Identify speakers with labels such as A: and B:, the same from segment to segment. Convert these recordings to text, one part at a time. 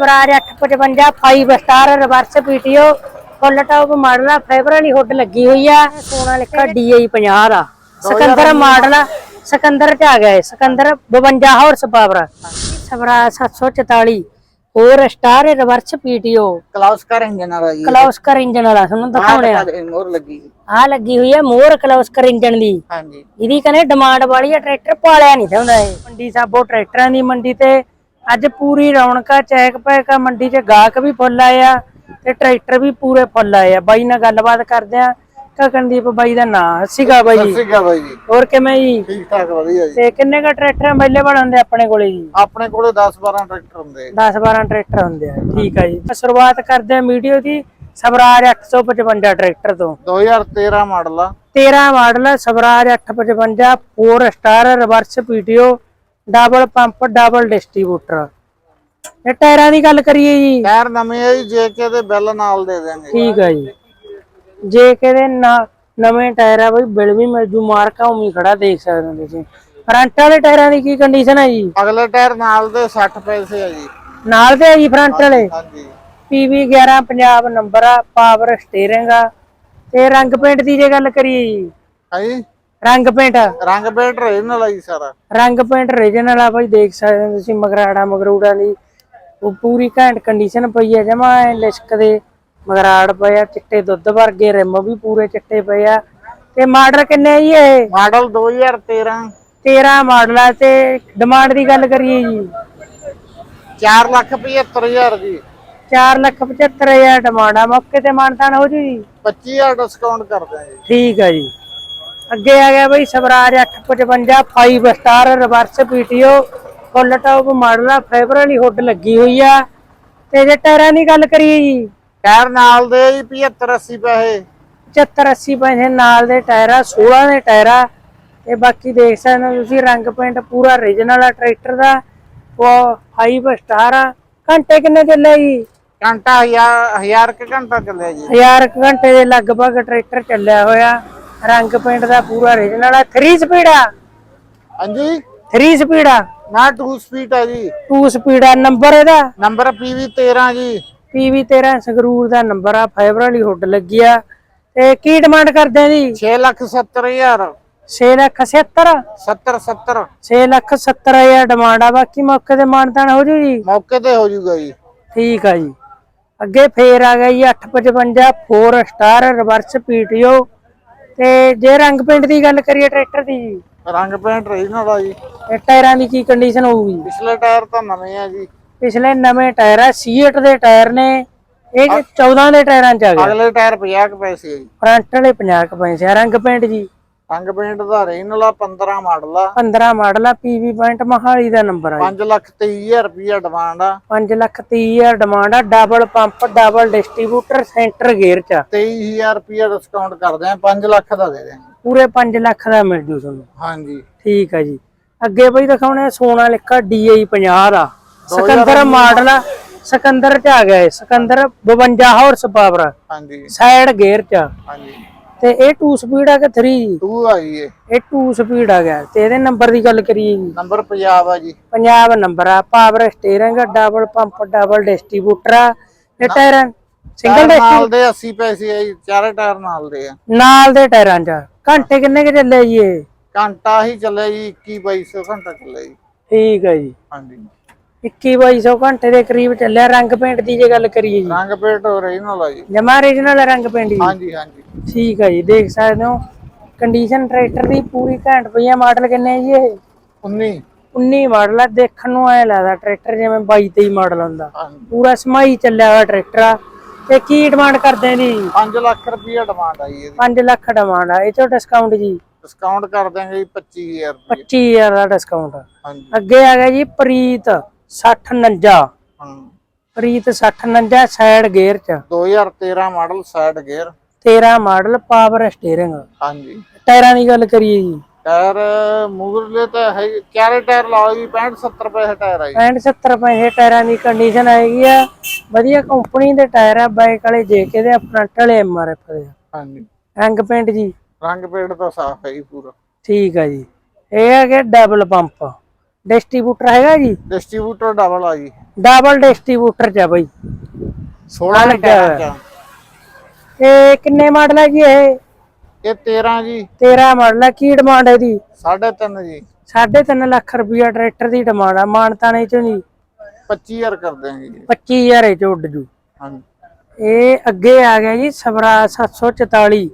A: Swaraj 855 5 star reverse PTO full top model ਆ fibre ਵਾਲੀ hood ਲੱਗੀ ਹੋਈ ਆ ਸੋਨਾ ਲਿਖਾ DI 50 ਦਾ। ਸਿਕੰਦਰ ਮਾਡਲ ਆ ਸਿਕੰਦਰ ਚ ਆ ਗਿਆ ਇਹ, ਸਿਕੰਦਰ 52 ਹਾਰਸ ਪਾਵਰ ਸਵਰਾਜ 744 ਹੋਰ star reverse PTO
B: Kirloskar engine ਵਾਲਾ ਜੀ।
A: ਕਲੌਸਕਰ ਇੰਜਨ ਵਾਲਾ ਤੁਹਾਨੂੰ ਦਿਖਾਉਣੇ ਆ।
B: ਮੋਰ ਲੱਗੀ।
A: ਆ ਲੱਗੀ ਹੋਈ ਆ ਮੋਰ ਕਲੌਸਕਰ ਇੰਜਨ ਦੀ।
B: ਹਾਂਜੀ।
A: ਇਹਦੀ ਕਹਿੰਦੇ ਡਿਮਾਂਡ ਵਾਲੀ ਆ ਟਰੈਕਟਰ ਪਾਲਿਆ ਨਹੀਂ ਹੁੰਦਾ ਇਹ ਮੰਡੀ ਸਾਬੋ ਟਰੈਕਟਰਾਂ ਦੀ ਮੰਡੀ ਤੇ। ਅੱਜ ਪੂਰੀ ਰੌਣਕਾ ਚੈਕ ਪੈਕ ਮੰਡੀ 'ਚ ਗਾਹਕ ਵੀ ਫੁੱਲ ਆਏ ਆ ਤੇ ਟਰੈਕਟਰ ਵੀ ਪੂਰੇ ਫੁੱਲ ਆਏ ਆ। ਬਾਈ ਨਾਲ ਗੱਲਬਾਤ ਕਰਦੇ ਆ ਕਕਨਦੀਪ ਬਾਈ ਦਾ ਨਾਂ। ਸੀਗਾ ਬਾਈ ਜੀ।
B: ਆ ਬਾਈ ਜੀ।
A: ਹੋਰ ਕਿਵੇਂ ਜੀ?
B: ਠੀਕ ਠਾਕ ਵਧੀਆ ਜੀ।
A: ਤੇ ਕਿੰਨੇ ਕ ਟਰੈਕਟਰ ਅਵੇਲੇਬਲ ਹੁੰਦੇ ਆਪਣੇ ਕੋਲੇ ਜੀ?
B: ਆਪਣੇ ਕੋਲੇ 10 12 ਟਰੈਕਟਰ ਹੁੰਦੇ
A: 10 12 ਟਰੈਕਟਰ ਹੁੰਦੇ ਆ। ਠੀਕ ਆ ਜੀ। ਸ਼ੁਰੂਆਤ ਕਰਦੇ ਆ ਵੀਡੀਓ ਦੀ ਸਵਰਾਜ 855 ਟਰੈਕਟਰ ਤੋਂ।
B: 2013 ਮਾਡਲ ਆ।
A: 13 model Swaraj 855 4 star reverse PTO double pump double distributor. ਇਹ ਟਾਇਰਾਂ ਦੀ ਗੱਲ ਕਰੀਏ ਜੀ।
B: ਟਾਇਰ ਨਵੇਂ ਆ ਜੀ ਜੇ ਕੇ ਦੇ ਬਿੱਲ ਨਾਲ ਦੇ ਦੇਣਗੇ।
A: ਠੀਕ ਆ ਜੀ। ਜੇ ਕਿਤੇ ਨਾ ਨਵੇਂ ਟਾਇਰ ਆ ਬਈ ਬਿਲ ਵੀ ਮਿਲ ਜੂ ਮਾਰਕਾ ਉਮੀ ਖੜਾ ਦੇਖ ਸਕਦੇ ਹੋ ਤੁਸੀਂ। ਫਰੰਟ ਵਾਲੇ ਟਾਇਰਾਂ ਦੀ ਕੀ ਕੰਡੀਸ਼ਨ ਹੈ ਜੀ?
B: ਅਗਲੇ ਟਾਇਰ ਨਾਲ ਦੇ 60 ਪੈਸੇ ਆ ਜੀ।
A: ਨਾਲ ਦੇ ਆ ਜੀ ਫਰੰਟ ਵਾਲੇ?
B: ਹਾਂਜੀ
A: PV 11 ਪੰਜਾਬ ਨੰਬਰ ਆ ਪਾਵਰ ਸਟੀਅਰਿੰਗ ਆ। ਤੇ ਰੰਗ ਪੇਂਟ ਦੀ ਜੇ ਗੱਲ ਕਰੀਏ ਜੀ।
B: ਹਾਂਜੀ
A: ਰੰਗ ਪੇਂਟ।
B: ਰੰਗ ਪੇਂਟ ਰਹੇ ਨਾਲ ਆ ਜੀ ਸਾਰਾ।
A: ਰੰਗ ਪੇਂਟ ਰੀਜਨਲ ਆ ਬਾਈ ਦੇਖ ਸਕਦੇ ਹੋ ਤੁਸੀਂ ਮਗਰਾੜਾ ਮਗਰੂੜਾ ਦੀ। ਉਹ ਪੂਰੀ ਘੈਂਟ ਕੰਡੀਸ਼ਨ ਪਈ ਹੈ ਜਮਾ ਲਿਸ਼ਕ ਦੇ ਮਗਰਾੜ ਪਏ ਆ ਚਿੱਟੇ ਦੁੱਧ ਵਰਗੇ ਰਿਮ ਵੀ ਪੂਰੇ ਚਿੱਟੇ ਪਏ ਆ। ਤੇ ਮਾਡਲ ਕਿੰਨੇ ਆ ਜੀ ਇਹ?
B: ਮਾਡਲ 2013
A: 13 ਮਾਡਲ ਆ ਤੇ ਡਿਮਾਂਡ ਦੀ ਗੱਲ ਕਰੀਏ ਜੀ।
B: 4 ਲੱਖ 75000 ਜੀ।
A: 4 ਲੱਖ 75 ਹਜ਼ਾਰ ਡਿਮਾਂਡ ਆ ਮੌਕੇ ਤੇ ਮਾਨਤਾਨ ਹੋ ਜੂ। ਜੀ
B: 25000 ਡਿਸਕਾਊਂਟ ਕਰ ਦਿਆਂਗੇ
A: ਠੀਕ ਆ ਜੀ। ਅੱਗੇ ਆ ਗਿਆ ਬਈ Swaraj 855 5 star reverse PTO full top model ਆ ਫਾਈਬਰ ਵਾਲੀ ਹੁੱਡ ਲੱਗੀ ਹੋਈ ਆ। ਤੇ ਜੇ ਟਾਇਰਾਂ ਦੀ ਗੱਲ ਕਰੀਏ ਜੀ
B: ਟਾਇਰ ਨਾਲ ਦੇ ਜੀ 75 80 ਪੈਸੇ।
A: 75 80 ਪੈਸੇ ਨਾਲ ਦੇ ਟਾਇਰ ਆ 16 ਦੇ ਟਾਇਰ ਆ। ਤੇ ਬਾਕੀ ਦੇਖ ਸਕਦੇ ਹੋ ਤੁਸੀਂ ਰੰਗ ਪੇਂਟ ਪੂਰਾ ਓਰੀਜਨਲ ਆ ਟਰੈਕਟਰ ਦਾ ਉਹ 5 ਸਟਾਰ ਆ। ਘੰਟੇ ਕਿੰਨੇ ਚੱਲੇ ਜੀ?
B: ਘੰਟਾ ਹਜ਼ਾਰ ਹਜ਼ਾਰ ਕੁ ਘੰਟਾ ਚੱਲਿਆ ਜੀ।
A: 1000 ਕੁ ਘੰਟੇ ਦੇ ਲਗਭਗ ਟਰੈਕਟਰ ਚੱਲਿਆ ਹੋਇਆ। ਰੰਗ ਪੇਂਟ ਦਾ ਪੂਰਾ ਓਰੀਜਨਲ ਆ 3 ਸਪੀਡ ਆ।
B: ਹਾਂਜੀ?
A: 3 ਸਪੀਡ ਆ।
B: ਨਾ 2 ਸਪੀਡ ਆ ਜੀ।
A: 2 ਸਪੀਡ ਆ ਨੰਬਰ ਇਹਦਾ।
B: ਨੰਬਰ PV 13 ਜੀ।
A: PV 13 ਸੰਗਰੂਰ ਦਾ ਨੰਬਰ ਆ ਫਾਈਬਰ ਵਾਲੀ ਹੁੱਡ ਲੱਗੀ ਆ। ਤੇ ਕੀ ਡਿਮਾਂਡ ਕਰਦੇ ਆ ਜੀ?
B: 6 ਲੱਖ 70 ਹਜ਼ਾਰ।
A: 6 ਲੱਖ 70
B: 70 70
A: 6 ਲੱਖ 70 ਹਜ਼ਾਰ ਡਿਮਾਂਡ ਆ ਬਾਕੀ ਮੌਕੇ ਤੇ ਮਾਨਤਾਨ ਹੋ ਜੂ ਜੀ?
B: ਮੌਕੇ ਤੇ ਹੋ ਜਾਊਗਾ ਜੀ।
A: ਠੀਕ ਆ ਜੀ। ਅੱਗੇ ਫੇਰ ਆ ਗਿਆ ਜੀ 855 4 ਸਟਾਰ ਰਿਵਰਸ ਪੀਟੀਓ ਤੇ ਜੇ ਰੰਗ ਪੇਂਟ ਦੀ ਗੱਲ ਕਰੀਏ ਟਰੈਕਟਰ ਦੀ ਜੀ
B: ਰੰਗ ਪੇਂਟ ਰੀਜਨਲ ਆ ਜੀ
A: ਇਹ ਟਾਇਰਾਂ ਦੀ ਕੀ ਕੰਡੀਸ਼ਨ ਹੋਊਗੀ?
B: ਪਿਛਲੇ ਟਾਇਰ ਤਾਂ ਨਵੇਂ ਆ ਜੀ।
A: ਪਿਛਲੇ ਨਵੇਂ ਟਾਇਰ ਆ ਸੀਟ ਦੇ ਟਾਇਰ ਨੇ ਇਹ 14 ਦੇ ਟਾਇਰਾਂ ਚ ਆ ਗਿਆ
B: ਅਗਲੇ ਟਾਇਰ 50 ਕੁ ਪੈਸੇ ਆ ਜੀ।
A: ਫਰੰਟ ਵਾਲੇ 50 ਕੁ ਪੈਸੇ ਆ ਰੰਗ ਪੇਂਟ ਜੀ।
B: ਰੰਗ ਪੇਂਟ ਦਾ ਰੀਜਨਲ ਆ 15 ਮਾਡਲ ਆ।
A: 15 ਮਾਡਲ ਆ ਪੀਵੀ ਪੁਆਇੰਟ ਮਹਾਲੀ ਦਾ ਨੰਬਰ ਆ
B: 5 ਲੱਖ 23000 ਰੁਪਇਆ ਡਿਮਾਂਡ ਆ।
A: 5 ਲੱਖ 30 ਹਜ਼ਾਰ ਡਿਮਾਂਡ ਆ double pump double distributor centre gear ਚ ਆ।
B: 23000 ਰੁਪਇਆ ਡਿਸਕਾਊਂਟ ਕਰਦੇ ਆ 5 ਲੱਖ ਦਾ ਦੇ ਦਿਆਂਗੇ।
A: ਪੂਰੇ 5 ਲੱਖ ਦਾ ਮਿਲ ਜੂ ਤੁਹਾਨੂੰ।
B: ਹਾਂਜੀ।
A: ਠੀਕ ਆ ਜੀ। ਅੱਗੇ ਬਈ ਦਿਖਾਉਣੇ ਆ ਸੋਨਾ ਲਿਖਾ DI 50 ਦਾ। ਸਿਕੰਦਰ ਮਾਡਲ ਆ ਸਿਕੰਦਰ ਚ ਆ ਗਿਆ ਸਿਕੰਦਰ 52 ਹਾਰਸ ਪਾਵਰ
B: ਹਾਂਜੀ।
A: ਸਾਈਡ ਗੇਅਰ ਚ ਆ।
B: ਹਾਂਜੀ।
A: ਤੇ ਇਹ 2 ਸਪੀਡ ਆ ਕਿ 3 ਜੀ
B: 2 ਆ ਜੀ ਇਹ।
A: ਇਹ 2 ਸਪੀਡ ਆ ਗਿਆ। ਤੇ ਇਹਦੇ ਨੰਬਰ ਦੀ ਗੱਲ ਕਰੀਏ ਜੀ।
B: ਨੰਬਰ ਪੰਜਾਬ ਆ ਜੀ।
A: ਪੰਜਾਬ ਨੰਬਰ ਆ। Power steering double pump double distributor ਆ। ਇਹ ਟਾਇਰ ਸਿੰਗਲ
B: ਟਾਇਰ ਨਾਲ ਦੇ 80 ਪੈਸੇ ਆ ਜੀ। ਚਾਰੇ ਟਾਇਰ ਨਾਲ ਦੇ ਆ।
A: ਨਾਲ ਦੇ ਟਾਇਰਾਂ 'ਚ ਘੰਟੇ ਕਿੰਨੇ ਕਿ ਚੱਲੇ ਜੀ ਇਹ?
B: ਘੰਟਾ ਹੀ ਚੱਲਿਆ ਜੀ 21 2200 ਘੰਟਾ ਚੱਲਿਆ ਜੀ।
A: ਠੀਕ ਹੈ ਜੀ।
B: ਹਾਂਜੀ।
A: 21 2200 ਘੰਟੇ ਦੇ ਕਰੀਬ ਚੱਲਿਆ ਰੰਗ ਪੇਂਟ ਦੀ ਜੇ ਗੱਲ ਕਰੀਏ ਜੀ।
B: ਰੰਗ ਪੇਂਟ ਓਰੀਜਨਲ ਆ ਜੀ।
A: ਜਮਾ ਓਰੀਜਨਲ ਰੰਗ ਪੇਂਟ ਜੀ।
B: ਹਾਂਜੀ ਹਾਂਜੀ।
A: ਠੀਕ ਹੈ ਜੀ ਦੇਖ ਸਕਦੇ ਹੋ ਕੰਡੀਸ਼ਨ ਟਰੈਕਟਰ ਦੀ ਪੂਰੀ ਘੈਂਟ ਪਈ ਆ ਮਾਡਲ ਕਿੰਨੇ ਜੀ ਇਹ?
B: 19
A: 19 ਮਾਡਲ ਆ ਦੇਖਣ ਨੂੰ ਐ ਲੱਗਦਾ ਟਰੈਕਟਰ ਜਿਵੇਂ 22 23 ਮਾਡਲ ਹੁੰਦਾ। ਪੂਰਾ ਸਮਾਈ ਚੱਲਿਆ ਹੋਇਆ ਟਰੈਕਟਰ ਆ। ਤੇ ਕੀ ਡਿਮਾਂਡ ਕਰਦੇ ਜੀ?
B: 5 ਲੱਖ ਰੁਪਇਆ ਡਿਮਾਂਡ ਆ ਜੀ ਇਹਦੀ।
A: 5 ਲੱਖ ਡਿਮਾਂਡ ਆ ਇਹ ਚੋਂ ਡਿਸਕਾਊਂਟ ਜੀ।
B: ਡਿਸਕਾਊਂਟ ਕਰ ਦਾਂਗੇ ਜੀ 25000 ਰੁਪਏ
A: 25000 ਦਾ ਡਿਸਕਾਊਂਟ
B: ਹਾਂਜੀ।
A: ਅੱਗੇ ਆ ਗਿਆ ਜੀ ਪ੍ਰੀਤ। 6049
B: ਹਾਂ।
A: ਪ੍ਰੀਤ 6049 ਸਾਈਡ ਗੇਅਰ ਚ।
B: 2013 model side gear
A: 13 model power steering
B: ਹਾਂਜੀ।
A: ਟਾਇਰਾਂ ਦੀ ਗੱਲ ਕਰੀਏ ਜੀ।
B: ਟਾਇਰ ਮੂਵਰਲੇ ਤਾਂ ਹੈ ਚਾਰੇ ਟਾਇਰ ਲਾਓ ਜੀ 65 70 ਪੈਸੇ ਟਾਇਰ ਆ ਜੀ।
A: 65 70 ਪੈਸੇ ਟਾਇਰਾਂ ਦੀ ਕੰਡੀਸ਼ਨ ਆਏਗੀ ਆ। ਵਧੀਆ ਕੰਪਨੀ ਦੇ ਟਾਇਰ ਆ ਬਾਈਕ ਵਾਲੇ ਜੇਕੇ ਦੇ ਫਰੰਟ ਵਾਲੇ ਐਮਆਰਐਫ ਦੇ। ਆ।
B: ਹਾਂਜੀ।
A: ਰੰਗ ਪੇਂਟ ਜੀ।
B: ਰੰਗ ਪੇਂਟ ਤਾਂ ਸਾਫ਼ ਹੈ ਜੀ ਪੂਰਾ।
A: ਠੀਕ ਆ ਜੀ। ਇਹ ਹੈਗੇ ਡਬਲ ਪੰਪ ਡਿਸਟ੍ਰੀਬਿਊਟਰ ਹੈਗਾ ਜੀ?
B: ਡਿਸਟ੍ਰੀਬਿਊਟਰ ਡਬਲ ਆ ਜੀ।
A: ਡਬਲ ਡਿਸਟ੍ਰੀਬਿਊਟਰ ਚ ਆ ਬਾਈ।
B: 16
A: ਲੱਗਿਆ
B: ਟਾਇਰਾਂ ਚ
A: ਇਹ ਕਿੰਨੇ ਮਾਡਲ ਹੈ ਜੀ ਇਹ?
B: ਇਹ 13 ਜੀ।
A: 13 ਮਾਡਲ ਹੈ ਕੀ ਡਿਮਾਂਡ ਹੈ ਇਹਦੀ?
B: 3.5 ਜੀ।
A: 3.5 ਲੱਖ ਰੁਪਇਆ ਟਰੈਕਟਰ ਦੀ ਡਿਮਾਂਡ ਆ ਮਾਨਤਾਣੇ ਚੋਂ ਜੀ।
B: 25000 ਕਰ ਦਿਆਂਗੇ ਜੀ।
A: 25000 ਚ ਉੱਡ ਜੂ।
B: ਹਾਂਜੀ।
A: ਇਹ ਅੱਗੇ ਆ ਗਿਆ ਜੀ ਸਵਰਾ 744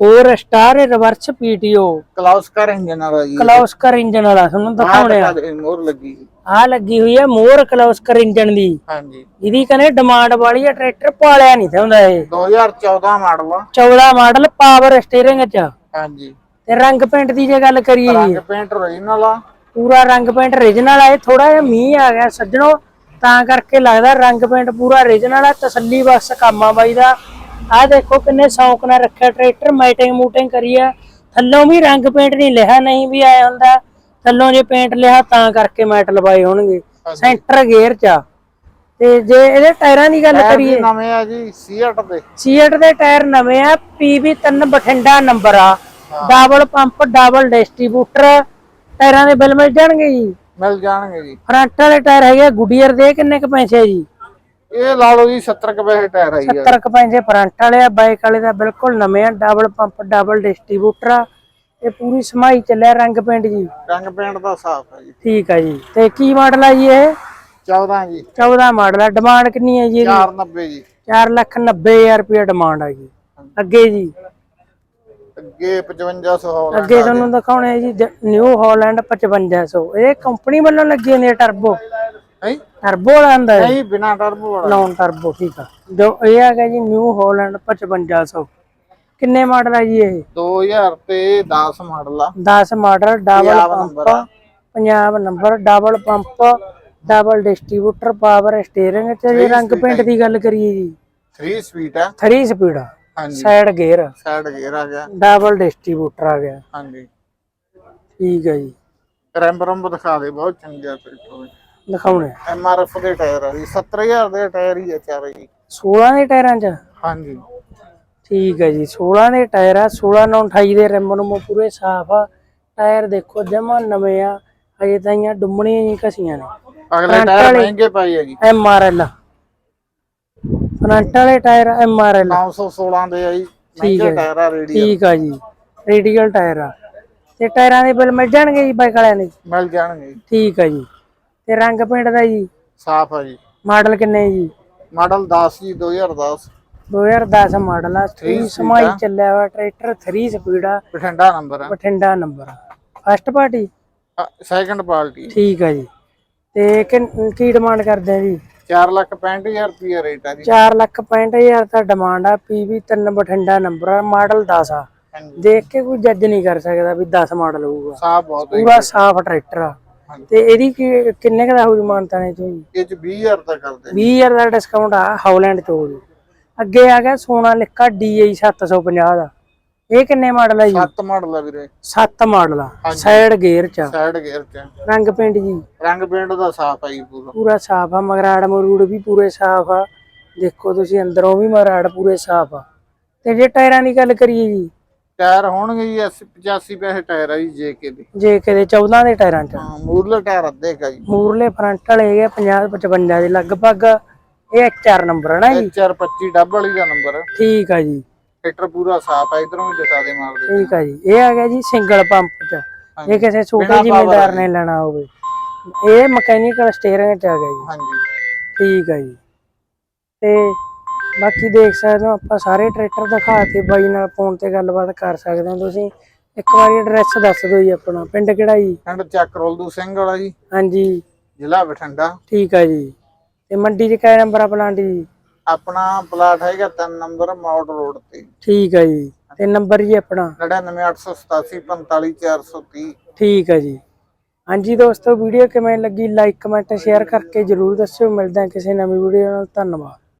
A: ਹੋਰ star reverse PTO.
B: Kirloskar engine ਵਾਲਾ ਜੀ।
A: ਕਲੌਸਕਰ ਇੰਜਨ ਵਾਲਾ ਤੁਹਾਨੂੰ ਦਿਖਾਉਣੇ ਆ।
B: ਮੋਰ ਲੱਗੀ।
A: ਆ ਲੱਗੀ ਹੋਈ ਹੈ ਮੋਰ ਕਲੌਸਕਰ ਇੰਜਨ ਦੀ।
B: ਹਾਂਜੀ।
A: ਇਹਦੀ ਕਹਿੰਦੇ ਡਿਮਾਂਡ ਵਾਲੀ ਹੈ ਟਰੈਕਟਰ ਪਾਲਿਆ ਨਹੀਂ ਹੁੰਦਾ ਇਹ।
B: 2014 ਮਾਡਲ ਆ।
A: 14 ਮਾਡਲ ਪਾਵਰ ਸਟੀਅਰਿੰਗ ਚ।
B: ਹਾਂਜੀ।
A: ਤੇ ਰੰਗ ਪੇਂਟ ਦੀ ਜੇ ਗੱਲ ਕਰੀਏ।
B: ਰੰਗ ਪੇਂਟ ਓਰੀਜਨਲ ਆ।
A: ਪੂਰਾ ਰੰਗ ਪੇਂਟ origignal ਆ ਇਹ ਥੋੜਾ ਜਿਹਾ ਮੀਂਹ ਆ ਗਿਆ ਸੱਜਣੋ। ਤਾਂ ਕਰਕੇ ਲੱਗਦਾ ਰੰਗ ਪੇਂਟ ਪੂਰਾ origignal ਆ ਤਸੱਲੀ ਬਖਸ਼ ਕੰਮ ਆ ਬਾਈ ਦਾ। ਆਹ ਦੇਖੋ ਕਿੰਨੇ ਸ਼ੌਂਕ ਨਾਲ ਰੱਖਿਆ ਟਰੈਕਟਰ ਮੈਟਿੰਗ ਮੂਟਿੰਗ ਕਰੀ ਆ। ਥੱਲੋਂ ਵੀ ਰੰਗ ਪੇਂਟ ਨਹੀਂ ਲਿਆ ਨਹੀਂ ਵੀ ਆਇਆ ਹੁੰਦਾ। ਥੱਲੋਂ ਜੇ ਪੇਂਟ ਲਿਆ ਤਾਂ ਕਰਕੇ ਮੈਟ ਲਵਾਏ ਹੋਣਗੇ। ਸੈਂਟਰ ਗੇਅਰ ਚ ਆ। ਤੇ ਜੇ ਇਹਦੇ ਟਾਇਰਾਂ ਦੀ ਗੱਲ ਕਰੀਏ।
B: ਨਵੇਂ ਆ ਜੀ ਸੀਟ ਦੇ।
A: ਸੀਟ ਦੇ ਟਾਇਰ ਨਵੇਂ ਆ ਪੀਵੀ 3 ਬਠਿੰਡਾ ਨੰਬਰ ਆ। ਡਬਲ ਪੰਪ ਡਬਲ ਡਿਸਟ੍ਰੀਬਿਊਟਰ ਟਾਇਰਾਂ ਦੇ ਬਿੱਲ ਮਿਲ ਜਾਣਗੇ ਜੀ?
B: ਮਿਲ ਜਾਣਗੇ ਜੀ।
A: ਫਰੰਟ ਵਾਲੇ ਟਾਇਰ ਹੈਗੇ ਗੁੱਡੀਅਰ ਦੇ ਕਿੰਨੇ ਕ ਪੈਸੇ ਆ ਜੀ?
B: ਇਹ ਲਾ ਲਓ ਜੀ 70 ਕੁ ਪੈਸੇ ਟਾਇਰ ਆਈ ਆ।
A: 70 ਕ ਪੈਸੇ ਫਰੰਟ ਵਾਲੇ ਆ ਬਾਈਕ ਵਾਲੇ ਦਾ ਬਿਲਕੁਲ ਨਵੇਂ ਆ ਡਬਲ ਪੰਪ ਡਬਲ ਡਿਸਟ੍ਰੀਬਿਊਟਰ ਆ। ਇਹ ਪੂਰੀ ਸਮਾਈ ਚੱਲਿਆ ਰੰਗ ਪੇਂਟ ਜੀ।
B: ਰੰਗ ਪੇਂਟ ਦਾ ਸਾਫ਼ ਹੈ ਜੀ।
A: ਠੀਕ ਆ ਜੀ। ਤੇ ਕੀ ਮਾਡਲ ਆ ਜੀ ਇਹ?
B: 14 ਜੀ।
A: 14 ਮਾਡਲ ਆ। ਡਿਮਾਂਡ ਕਿੰਨੀ ਹੈ ਜੀ ਇਹਦੀ?
B: 490 ਜੀ।
A: 4 ਲੱਖ 90 ਹਜ਼ਾਰ ਰੁਪਏ ਡਿਮਾਂਡ ਆ ਜੀ। ਅੱਗੇ ਜੀ।
B: ਅੱਗੇ 5500 ਹੌਲਾ
A: ਅੱਗੇ ਤੁਹਾਨੂੰ ਦਿਖਾਉਣੇ ਆ ਜੀ ਨਿਊ ਹਾਲੈਂਡ 5500 ਇਹ ਕੰਪਨੀ ਵੱਲੋਂ ਲੱਗੀ ਹੈ ਟਰਬੋ
B: ਹੈ?
A: ਟਰਬੋ ਵਾਲਾ ਹੁੰਦਾ ਹੈ।
B: ਨਹੀਂ ਬਿਨਾ ਟਰਬੋ ਵਾਲਾ।
A: ਨੌਨ ਟਰਬੋ ਠੀਕ ਆ। ਜੋ ਇਹ ਹੈਗਾ ਜੀ ਨਿਊ ਹਾਲੈਂਡ 5500 ਕਿੰਨੇ ਮਾਡਲ ਆ ਜੀ ਇਹ?
B: 2000 ਤੇ 10 ਮਾਡਲ ਆ।
A: 10 ਮਾਡਲ ਡਬਲ ਪੰਪ
B: ਆ।
A: Punjab number double pump double distributor power steering ਤੇ ਜੇ ਰੰਗ ਪੇਂਟ ਦੀ ਗੱਲ ਕਰੀਏ ਜੀ।
B: 3 ਸਪੀਡ ਆ।
A: 3 ਸਪੀਡ ਆ।
B: ਹਾਂਜੀ।
A: ਸਾਈਡ ਗੇਅਰ
B: ਸਾਈਡ ਗੇਅਰ ਆ ਗਿਆ।
A: ਡਬਲ ਡਿਸਟ੍ਰੀਬਿਊਟਰ ਆ ਗਿਆ।
B: ਹਾਂਜੀ।
A: ਠੀਕ ਹੈ ਜੀ।
B: ਰੈਂਬ ਰੰਬ ਦਿਖਾ ਦੇ ਬਹੁਤ ਚੰਗੇ ਆ ਟਰੈਕਟਰ
A: ਦਿਖਾਉਣੇ
B: ਐਮ ਆਰ ਐਫ ਦੇ ਟਾਇਰ ਆ ਜੀ 70000 ਦੇ ਟਾਇਰ ਹੀ ਆ ਚਾਰੇ ਜੀ।
A: 16 ਦੇ ਟਾਇਰਾਂ 'ਚ?
B: ਹਾਂਜੀ।
A: ਠੀਕ ਹੈ ਜੀ 16 ਦੇ ਟਾਇਰ ਆ 16 ਨੂੰ 28 ਦੇ ਰਿਮ ਨੂੰ ਪੂਰੇ ਸਾਫ਼ ਆ। ਟਾਇਰ ਦੇਖੋ ਜਮਾ ਨਵੇਂ ਆ ਅਜੇ ਤਾਂ ਇਹ ਡੁੰਮਣੀਆਂ ਹੀ ਘਸੀਆਂ ਨੇ।
B: ਅਗਲੇ ਟਾਇਰ ਮਹਿੰਗੇ ਪਏ ਆ ਜੀ।
A: ਐਮ ਆਰ ਐਲ ਫਰੰਟ ਵਾਲੇ ਟਾਇਰ ਐਮ ਆਰ ਐਲ
B: 916 ਦੇ ਆ ਜੀ ਮਹਿੰਗੇ ਟਾਇਰ ਆ ਰੇਡੀ
A: ਠੀਕ ਆ ਜੀ ਰੇਡੀਅਲ ਟਾਇਰ ਆ। ਤੇ ਟਾਇਰਾਂ ਦੇ ਬਿੱਲ ਮਿਲ ਜਾਣਗੇ ਜੀ ਬਾਈਕ ਵਾਲਿਆਂ ਦੇ?
B: ਮਿਲ ਜਾਣਗੇ
A: ਠੀਕ ਆ ਜੀ। ਤੇ ਰੰਗ ਪੇਂਟ ਦਾ ਜੀ?
B: ਸਾਫ਼ ਆ ਜੀ।
A: ਮਾਡਲ ਕਿੰਨੇ ਜੀ?
B: ਮਾਡਲ 10 ਜੀ 2010
A: 2010 ਮਾਡਲ ਆ 3 ਸਮਾਈ ਚੱਲਿਆ ਵਾ ਟਰੈਕਟਰ 3 ਸਪੀਡ ਆ।
B: ਬਠਿੰਡਾ ਨੰਬਰ ਆ।
A: ਬਠਿੰਡਾ ਨੰਬਰ ਆ। ਫਸਟ ਪਾਰਟੀ
B: ਸੈਕੰਡ ਪਾਰਟੀ
A: ਠੀਕ ਆ ਜੀ। ਤੇ ਕੀ ਡਿਮਾਂਡ ਕਰਦੇ ਆ ਜੀ?
B: 4 ਲੱਖ 65000 ਰੁਪਏ ਰੇਟ ਆ ਜੀ।
A: 4 ਲੱਖ 65000 ਦਾ ਡਿਮਾਂਡ ਆ ਪੀਵੀ 3 ਬਠਿੰਡਾ ਨੰਬਰ ਆ ਮਾਡਲ 10 ਆ। ਦੇਖ ਕੇ ਕੋਈ ਜੱਜ ਨਹੀਂ ਕਰ ਸਕਦਾ ਵੀ 10 ਮਾਡਲ ਹੋਊਗਾ।
B: ਸਾਫ਼ ਬਹੁਤ
A: ਪੂਰਾ ਸਾਫ਼ ਟਰੈਕਟਰ ਆ। ਤੇ ਇਹਦੀ ਕੀ- ਕਿੰਨੇ ਕੁ ਦਾ ਹੋਊ ਮਾਨਤਾ ਨੇ ਚੋਂ ਜੀ?
B: ਇਹ ਚ 20000 ਤੱਕ ਕਰਦੇ
A: 20000 ਦਾ ਡਿਸਕਾਊਂਟ ਆ ਹਾਲੈਂਡ ਚ ਹੋ ਜੂ। ਅੱਗੇ ਆ ਗਿਆ ਸੋਨਾ ਲਿਖਾ DI 750 ਦਾ। ਇਹ ਕਿੰਨੇ ਮਾਡਲ ਆ ਜੀ?
B: 7 ਮਾਡਲ ਆ ਵੀਰੇ।
A: 7 ਮਾਡਲ ਆ। ਸਾਈਡ ਗੇਅਰ ਚ ਆ।
B: ਸਾਈਡ ਗੇਅਰ ਚ
A: ਰੰਗ ਪੇਂਟ ਜੀ।
B: ਰੰਗ ਪੇਂਟ ਦਾ ਸਾਫ਼ ਆ ਜੀ ਪੂਰਾ।
A: ਪੂਰਾ ਸਾਫ਼ ਆ। ਮਗਰਾੜ ਮਰੂੜ ਵੀ ਪੂਰੇ ਸਾਫ਼ ਆ। ਦੇਖੋ ਤੁਸੀਂ ਅੰਦਰੋਂ ਵੀ ਮਗਰਾੜ ਪੂਰੇ ਸਾਫ਼ ਆ। ਤੇ ਜੇ ਟਾਇਰਾਂ ਦੀ ਗੱਲ ਕਰੀਏ ਜੀ
B: ਟਾਇਰ ਹੋਣਗੇ ਜੀ 80 85 ਪੈਸੇ ਟਾਇਰ ਆ ਜੀ ਜੇਕੇ ਦੇ।
A: ਜੇ ਕਿਤੇ 14 ਦੇ ਟਾਇਰਾਂ ਚ।
B: ਹਾਂ ਮੂਰਲੇ ਟਾਇਰ ਅੱਧੇ ਕਾ ਜੀ।
A: ਮੂਰਲੇ ਫਰੰਟ ਵਾਲੇ ਹੈਗੇ 50 55 ਦੇ ਲਗਭਗ ਇਹ HR ਨੰਬਰ ਹੈ ਨਾ ਜੀ?
B: 425 ਡੱਬ ਵਾਲੀ ਦਾ ਨੰਬਰ
A: ਠੀਕ ਆ ਜੀ।
B: ਟਰੈਕਟਰ ਪੂਰਾ ਸਾਫ਼ ਆ ਇਧਰੋਂ ਵੀ ਦਿਖਾ ਦੇ ਮਾਰਦੇ
A: ਠੀਕ ਆ ਜੀ। ਇਹ ਆ ਗਿਆ ਜੀ ਸਿੰਗਲ ਪੰਪ ਚ। ਜੇ ਕਿਸੇ ਛੋਟੇ ਜ਼ਿਮੀਂਦਾਰ ਨੇ ਲੈਣਾ ਹੋਵੇ। ਇਹ ਮਕੈਨੀਕਲ ਸਟੀਅਰਿੰਗ ਚ ਆ ਗਿਆ ਜੀ।
B: ਹਾਂਜੀ।
A: ਠੀਕ ਆ ਜੀ। ਤੇ ਬਾਕੀ ਦੇਖ ਸਕਦੇ ਹੋ ਆਪਾਂ ਸਾਰੇ ਟਰੈਕਟਰ ਦਿਖਾਤੇ ਬਾਈ ਨਾਲ ਫੋਨ ਤੇ ਗੱਲਬਾਤ ਕਰ ਸਕਦੇ ਹੋ ਤੁਸੀਂ। ਇੱਕ ਵਾਰੀ ਐਡਰੈਸ ਦੱਸ ਦਿਓ ਜੀ ਆਪਣਾ ਪਿੰਡ ਕਿਹੜਾ ਜੀ?
B: ਪਿੰਡ ਚੱਕ ਰੋਲਦੂ ਸਿੰਘ ਵਾਲਾ ਜੀ।
A: ਹਾਂਜੀ।
B: ਜ਼ਿਲ੍ਹਾ ਬਠਿੰਡਾ।
A: ਠੀਕ ਆ ਜੀ। ਤੇ ਮੰਡੀ 'ਚ ਕਿਹੜਾ ਨੰਬਰ ਆ ਪਲਾਂਟ ਜੀ?
B: ਆਪਣਾ ਪਲਾਟ ਹੈਗਾ 3 ਨੰਬਰ ਮੌੜ ਰੋਡ ਤੇ।
A: ਠੀਕ ਆ ਜੀ। ਤੇ ਨੰਬਰ ਜੀ ਆਪਣਾ?
B: 99887 45430
A: ਠੀਕ ਆ ਜੀ। ਹਾਂਜੀ ਦੋਸਤੋ ਵੀਡੀਓ ਕਿਵੇਂ ਲੱਗੀ? ਲਾਈਕ ਕਮੈਂਟ ਸ਼ੇਅਰ ਕਰਕੇ ਜਰੂਰ ਦੱਸਿਓ। ਮਿਲਦੇ ਹਾਂ ਕਿਸੇ ਨਵੀਂ ਵੀਡੀਓ ਨਾਲ। ਧੰਨਵਾਦ।